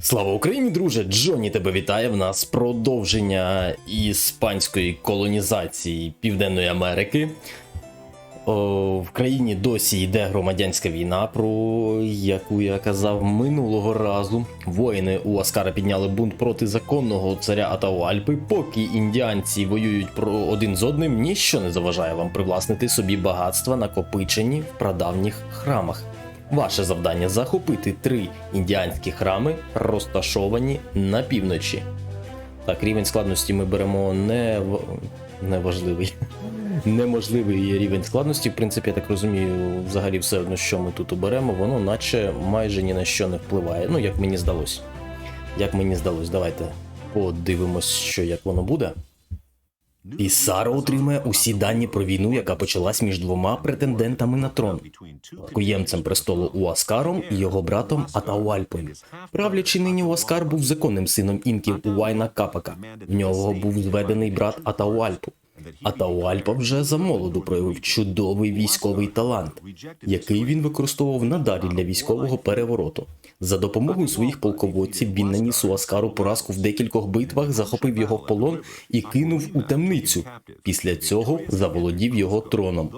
Слава Україні, друже! Джонні тебе вітає. В нас продовження іспанської колонізації Південної Америки. О, в країні досі йде громадянська війна, про яку я казав минулого разу. Воїни у Аскара підняли бунт проти законного царя Атауальпи. Поки індіанці воюють про один з одним, ніщо не заважає вам привласнити собі багатства, накопичені в прадавніх храмах. Ваше завдання захопити три індіанські храми, розташовані на півночі. Так, рівень складності ми беремо не неважливий. Неможливий рівень складності. В принципі, я так розумію, взагалі все одно, що ми тут оберемо, воно наче майже ні на що не впливає. Ну, як мені здалось. Як мені здалось, давайте подивимось, що як воно буде. Пісаро отримає усі дані про війну, яка почалась між двома претендентами на трон спадкоємцем престолу Уаскаром і його братом Атауальпою. Правлячи нині Уаскар був законним сином інків Уайна Капака. В нього був зведений брат Атауальпу. Атауальпа вже замолоду проявив чудовий військовий талант, який він використовував надалі для військового перевороту. За допомогою своїх полководців він наніс Уаскару поразку в декількох битвах, захопив його в полон і кинув у темницю. Після цього заволодів його троном.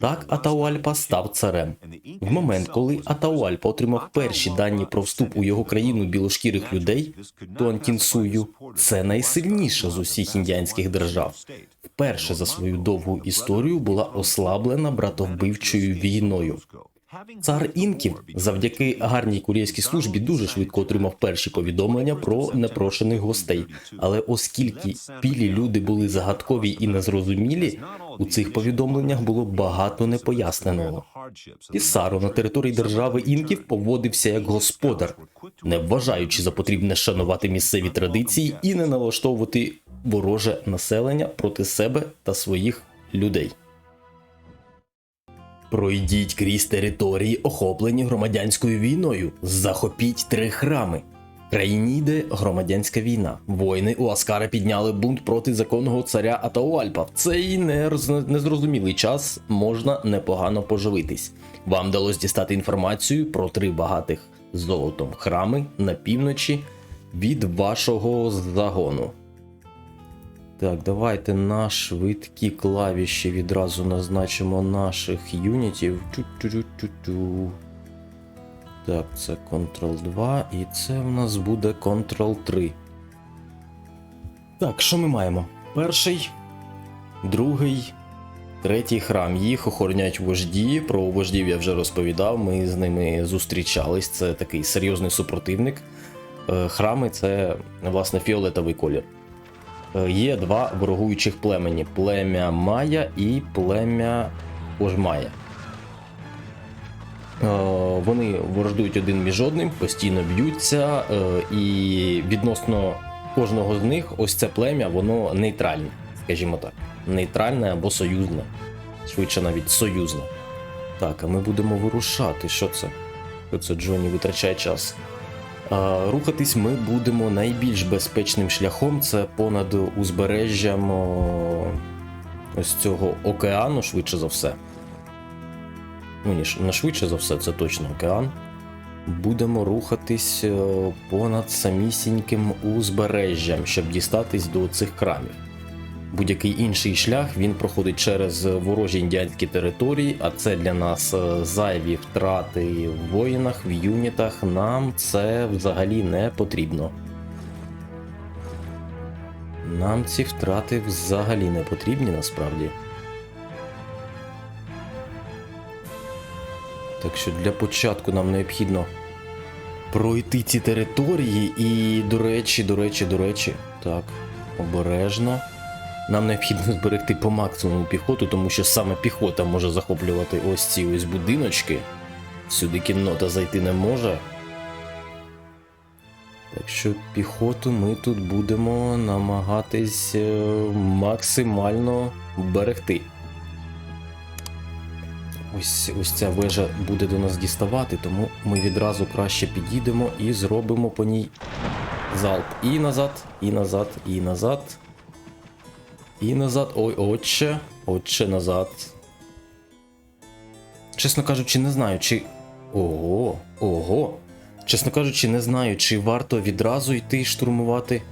Так Атауальпа став царем. В момент, коли Атауальпа отримав перші дані про вступ у його країну білошкірих людей, Туантінсую, це найсильніша з усіх індіанських держав. Вперше за свою довгу історію була ослаблена братовбивчою війною. Цар інків завдяки гарній кур'єрській службі дуже швидко отримав перші повідомлення про непрошених гостей. Але оскільки білі люди були загадкові і незрозумілі, у цих повідомленнях було багато непоясненого. Пісаро на території держави інків поводився як господар, не вважаючи за потрібне шанувати місцеві традиції і не налаштовувати вороже населення проти себе та своїх людей. Пройдіть крізь території, охоплені громадянською війною. Захопіть три храми. Країні йде громадянська війна. Воїни у Аскара підняли бунт проти законного царя Атауальпа. В цей незрозумілий час можна непогано поживитись. Вам вдалося дістати інформацію про три багатих золотом храми на півночі від вашого загону. Так, давайте на швидкі клавіші відразу назначимо наших юнітів. Так, це Ctrl 2 і це в нас буде Ctrl 3. Так, що ми маємо? Перший, другий, третій храм. Їх охороняють вожді. Про вождів я вже розповідав. Ми з ними зустрічались. Це такий серйозний супротивник. Е, Храми це, власне, фіолетовий колір. Е, Є два ворогуючих племені: плем'я Майя і плем'я Ожмая. Е, Вони ворождують один між одним, постійно б'ються, е, і відносно кожного з них ось це плем'я, воно нейтральне, скажімо так. Нейтральне або союзне. Швидше навіть союзне. Так, а ми будемо вирушати. Що це? Що це Джоні витрачає час? Рухатись ми будемо найбільш безпечним шляхом. Це понад узбережжям ось цього океану, швидше за все. Ну, ні, не швидше за все, це точно океан. Будемо рухатись понад самісіньким узбережжям, щоб дістатись до цих крамів. Будь-який інший шлях він проходить через ворожі індіанські території, а це для нас е, зайві втрати в воїнах, в юнітах. Нам це взагалі не потрібно. Нам ці втрати взагалі не потрібні насправді. Так що для початку нам необхідно пройти ці території і, до речі, до речі, до речі, так, обережно. Нам необхідно зберегти по максимуму піхоту, тому що саме піхота може захоплювати ось ці ось будиночки. Сюди кіннота зайти не може. Так що піхоту ми тут будемо намагатись е, максимально берегти. Ось, ось ця вежа буде до нас діставати, тому ми відразу краще підійдемо і зробимо по ній залп. І назад, і назад, і назад. І назад. Ой, отче. Отче назад. Чесно кажучи, не знаю, чи. Ого, ого. Чесно кажучи, не знаю, чи варто відразу йти штурмувати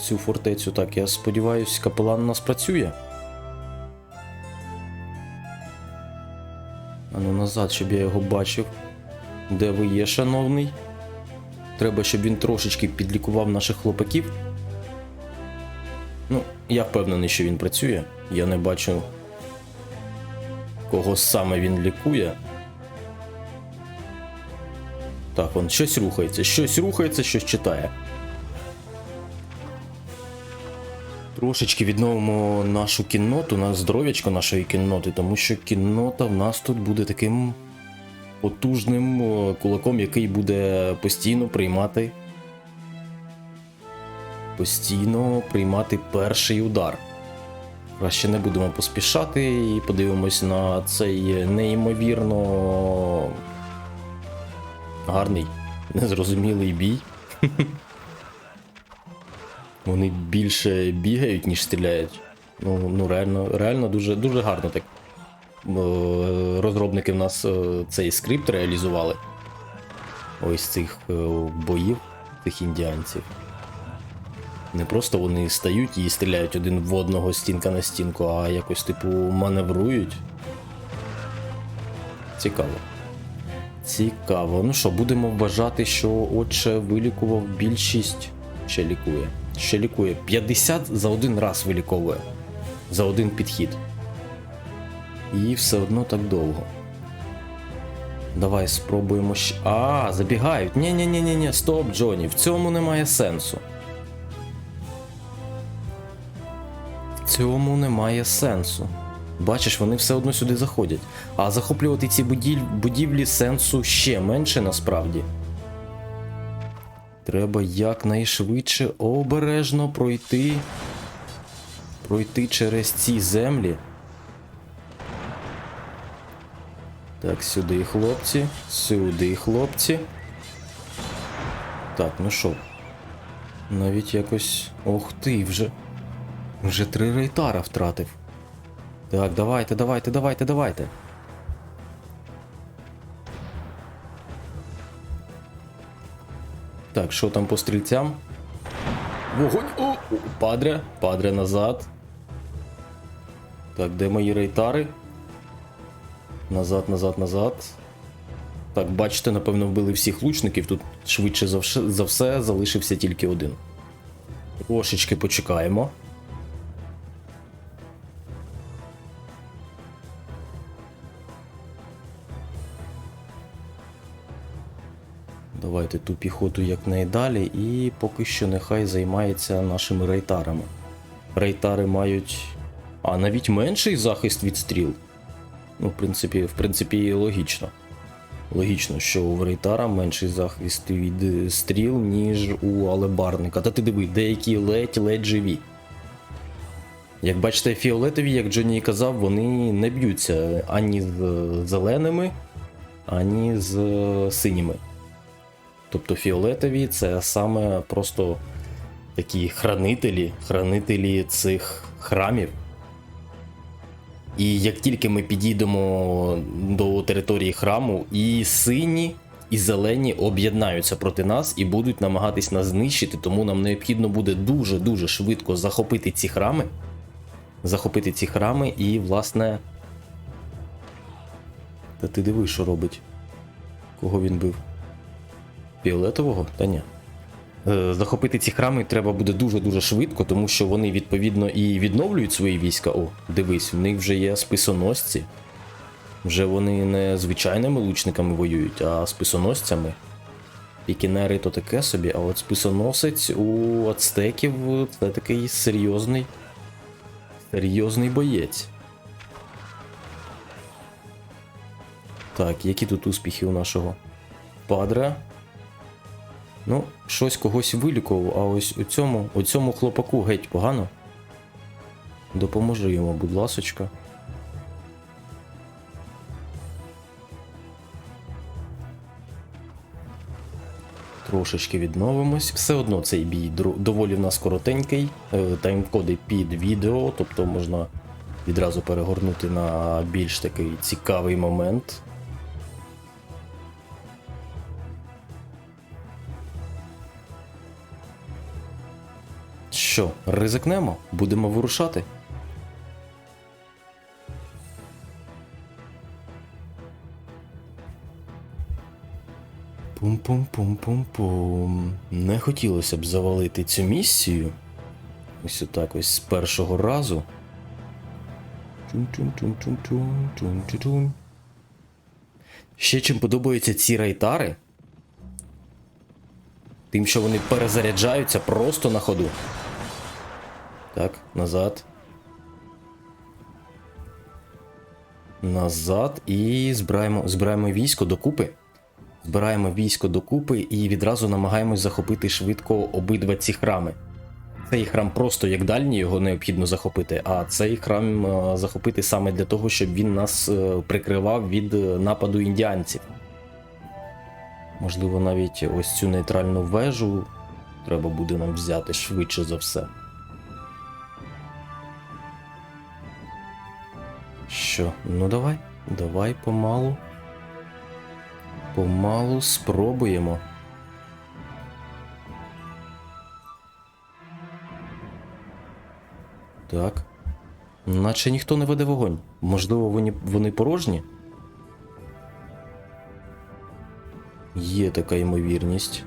цю фортецю. Так, я сподіваюся, капелан у нас працює. А ну назад, щоб я його бачив. Де ви є, шановний? Треба, щоб він трошечки підлікував наших хлопаків. Я впевнений, що він працює. Я не бачу, кого саме він лікує. Так, он щось рухається, щось рухається, щось читає. Трошечки відновимо нашу кінноту, на здоров'ячко нашої кінноти, тому що кіннота в нас тут буде таким потужним кулаком, який буде постійно приймати. Постійно приймати перший удар. Краще не будемо поспішати і подивимось на цей неймовірно гарний, незрозумілий бій. Вони більше бігають, ніж стріляють. Ну, ну реально, реально дуже, дуже гарно так. Е, Розробники в нас е, цей скрипт реалізували. Ось цих е, боїв, цих індіанців. Не просто вони стають і стріляють один в одного стінка на стінку, а якось, типу, маневрують. Цікаво. Цікаво. Ну що, будемо вважати, що отче вилікував більшість. Ще лікує. Ще лікує. 50 за один раз виліковує. За один підхід. І все одно так довго. Давай спробуємо ще. А, забігають. ні ні ні ні ні стоп, Джоні, в цьому немає сенсу. Цьому немає сенсу. Бачиш, вони все одно сюди заходять. А захоплювати ці будів... будівлі сенсу ще менше насправді. Треба якнайшвидше обережно пройти. Пройти через ці землі. Так, сюди, хлопці, сюди, хлопці. Так, ну що? Навіть якось. Ох ти, вже. Вже три рейтара втратив. Так, давайте, давайте, давайте, давайте. Так, що там по стрільцям? Вогонь! О! Падре, падре назад. Так, де мої рейтари? Назад, назад, назад. Так, бачите, напевно, вбили всіх лучників. Тут швидше за все залишився тільки один. Трошечки почекаємо. Давайте ту піхоту якнайдалі і поки що нехай займається нашими рейтарами. Рейтари мають. А навіть менший захист від стріл. Ну, в принципі, в принципі, логічно. Логічно, що у рейтара менший захист від е, стріл, ніж у алебарника. Та ти диви, деякі ледь-ледь живі. Як бачите, фіолетові, як Джонні казав, вони не б'ються ані з е, зеленими, ані з е, синіми. Тобто фіолетові це саме просто такі хранителі, хранителі цих храмів. І як тільки ми підійдемо до території храму, і сині, і зелені об'єднаються проти нас і будуть намагатись нас знищити, тому нам необхідно буде дуже-дуже швидко захопити ці храми. Захопити ці храми і, власне. Та ти диви, що робить? Кого він бив? Фіолетового? Та ні. Е, Захопити ці храми треба буде дуже-дуже швидко, тому що вони відповідно і відновлюють свої війська. О, дивись, в них вже є списоносці. Вже вони не звичайними лучниками воюють, а списоносцями. Пікінери то таке собі, а от списоносець у ацтеків це такий серйозний. Серйозний боєць. Так, які тут успіхи у нашого падре? Ну, щось когось вилікував, а ось у цьому, у цьому хлопаку геть погано. Допоможи йому, будь ласочка. Трошечки відновимось. Все одно цей бій доволі в нас коротенький. Е, Таймкоди під відео, тобто можна відразу перегорнути на більш такий цікавий момент. Що, ризикнемо? Будемо вирушати? Пум-пум-пум-пум-пум. Не хотілося б завалити цю місію. Ось отак ось з першого разу. Чун-чун-чун-чун-чун-чун-чун. Ще чим подобаються ці райтари. Тим, що вони перезаряджаються просто на ходу. Так, назад. Назад і збираємо, збираємо військо докупи. Збираємо військо докупи і відразу намагаємось захопити швидко обидва ці храми. Цей храм просто як дальній, його необхідно захопити, а цей храм е, захопити саме для того, щоб він нас е, прикривав від е, нападу індіанців. Можливо, навіть ось цю нейтральну вежу треба буде нам взяти швидше за все. Що? Ну давай, давай помалу. Помалу спробуємо. Так. Наче ніхто не веде вогонь. Можливо, вони, вони порожні? Є така ймовірність.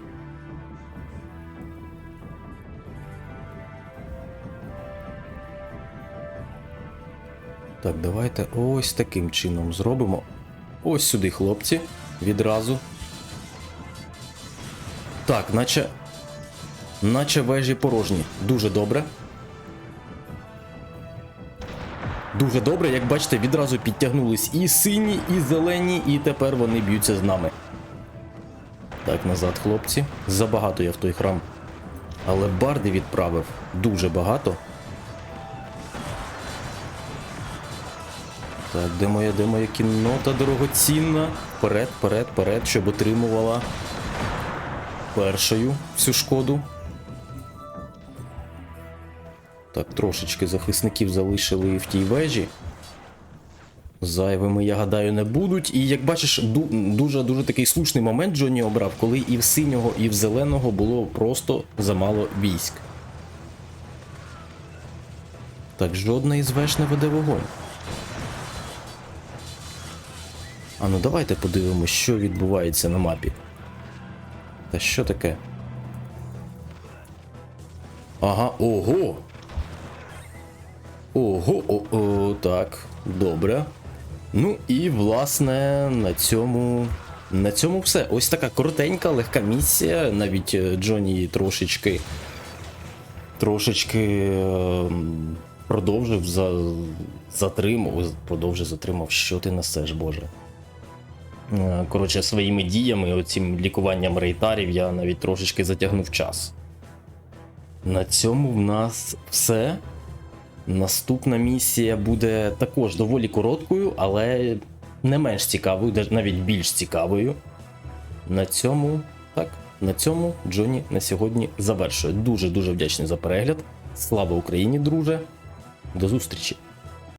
Так, давайте ось таким чином зробимо. Ось сюди, хлопці. Відразу. Так, наче. Наче вежі порожні. Дуже добре. Дуже добре, як бачите, відразу підтягнулись і сині, і зелені, і тепер вони б'ються з нами. Так, назад, хлопці. Забагато я в той храм. Але барди відправив дуже багато. Так, де моя, де моя кіннота дорогоцінна? Вперед, вперед, вперед, щоб отримувала першою всю шкоду. Так, трошечки захисників залишили в тій вежі. Зайвими, я гадаю, не будуть. І як бачиш, дуже дуже такий слушний момент Джонні обрав, коли і в синього, і в зеленого було просто замало військ. Так, жодна із веж не веде вогонь. А ну давайте подивимось, що відбувається на мапі. Та що таке? Ага, ого! Ого, о, о, так, добре. Ну і власне на цьому. На цьому все. Ось така коротенька, легка місія. Навіть е, Джонні трошечки. Трошечки е, продовжив за, затримав. Продовжив затримав. Що ти несеш, Боже. Е, Коротше, своїми діями, оцім лікуванням рейтарів, я навіть трошечки затягнув час. На цьому в нас все. Наступна місія буде також доволі короткою, але не менш цікавою, навіть більш цікавою. На цьому, так, на цьому Джонні на сьогодні завершує. Дуже дуже вдячний за перегляд. Слава Україні, друже! До зустрічі!